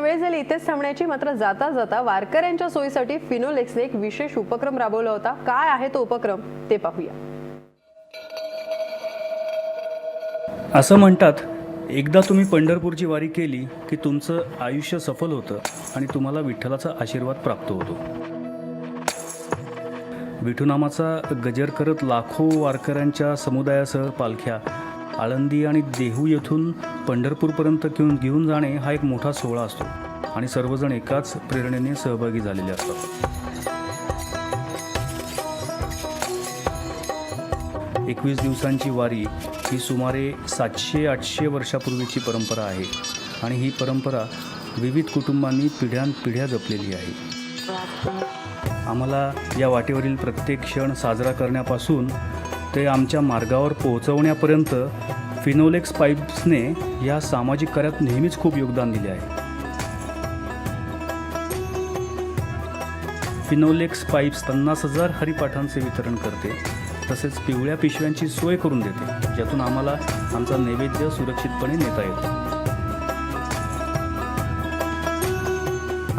वेळ झाली इथेच थांबण्याची मात्र जाता जाता वारकऱ्यांच्या सोयीसाठी फिनोलेक्सने एक विशेष उपक्रम राबवला होता. काय आहे तो उपक्रम? ते पाहूया. असं म्हणतात एकदा तुम्ही पंढरपूरची वारी केली की तुमचं आयुष्य सफल होतं आणि तुम्हाला विठ्ठलाचा आशीर्वाद प्राप्त होतो. विठुनामाचा गजर करत लाखो वारकऱ्यांच्या समुदायासह पालख्या आळंदी आणि देहू येथून पंढरपूरपर्यंत घेऊन घेऊन जाणे हा एक मोठा सोहळा असतो. आणि सर्वजण एकाच प्रेरणेने सहभागी झालेले असतात. एकवीस दिवसांची वारी ही सुमारे सातशे आठशे वर्षापूर्वीची परंपरा आहे. आणि ही परंपरा विविध कुटुंबांनी पिढ्यानपिढ्या जपलेली आहे. आम्हाला या वाटेवरील प्रत्येक क्षण साजरा करण्यापासून ते आमच्या मार्गावर पोहोचवण्यापर्यंत फिनोलेक्स पाईप्सने या सामाजिक कार्यात नेहमीच खूप योगदान दिले आहे. फिनोलेक्स पाईप्स पन्नास हजार हरिपाठांचे वितरण करते तसेच पिवळ्या पिशव्यांची सोय करून देते ज्यातून आम्हाला आमचा नैवेद्य सुरक्षितपणे नेता येतो.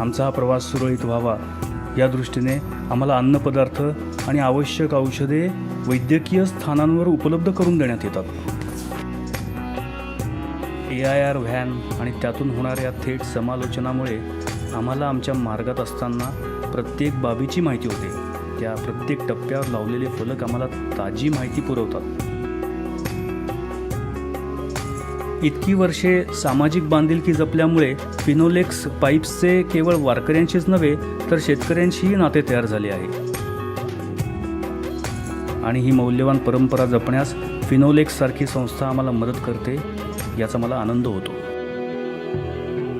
आमचा हा प्रवास सुरळीत व्हावा या दृष्टीने आम्हाला अन्नपदार्थ आणि आवश्यक औषधे वैद्यकीय स्थानांवर उपलब्ध करून देण्यात येतात. ए आय आर व्हॅन आणि त्यातून होणाऱ्या थेट समालोचनामुळे आम्हाला आमच्या मार्गात असताना प्रत्येक बाबीची माहिती होते. त्या प्रत्येक टप्प्यावर लावलेले फलक आम्हाला ताजी माहिती पुरवतात. इतकी वर्षे सामाजिक बांधिलकी जपल्यामुळे फिनोलेक्स पाईप्सचे केवळ वारकऱ्यांशीच नव्हे तर शेतकऱ्यांशीही नाते तयार झाले आहे. आणि ही मौल्यवान परंपरा जपण्यास फिनोलेक्ससारखी संस्था आम्हाला मदत करते याचा मला आनंद होतो.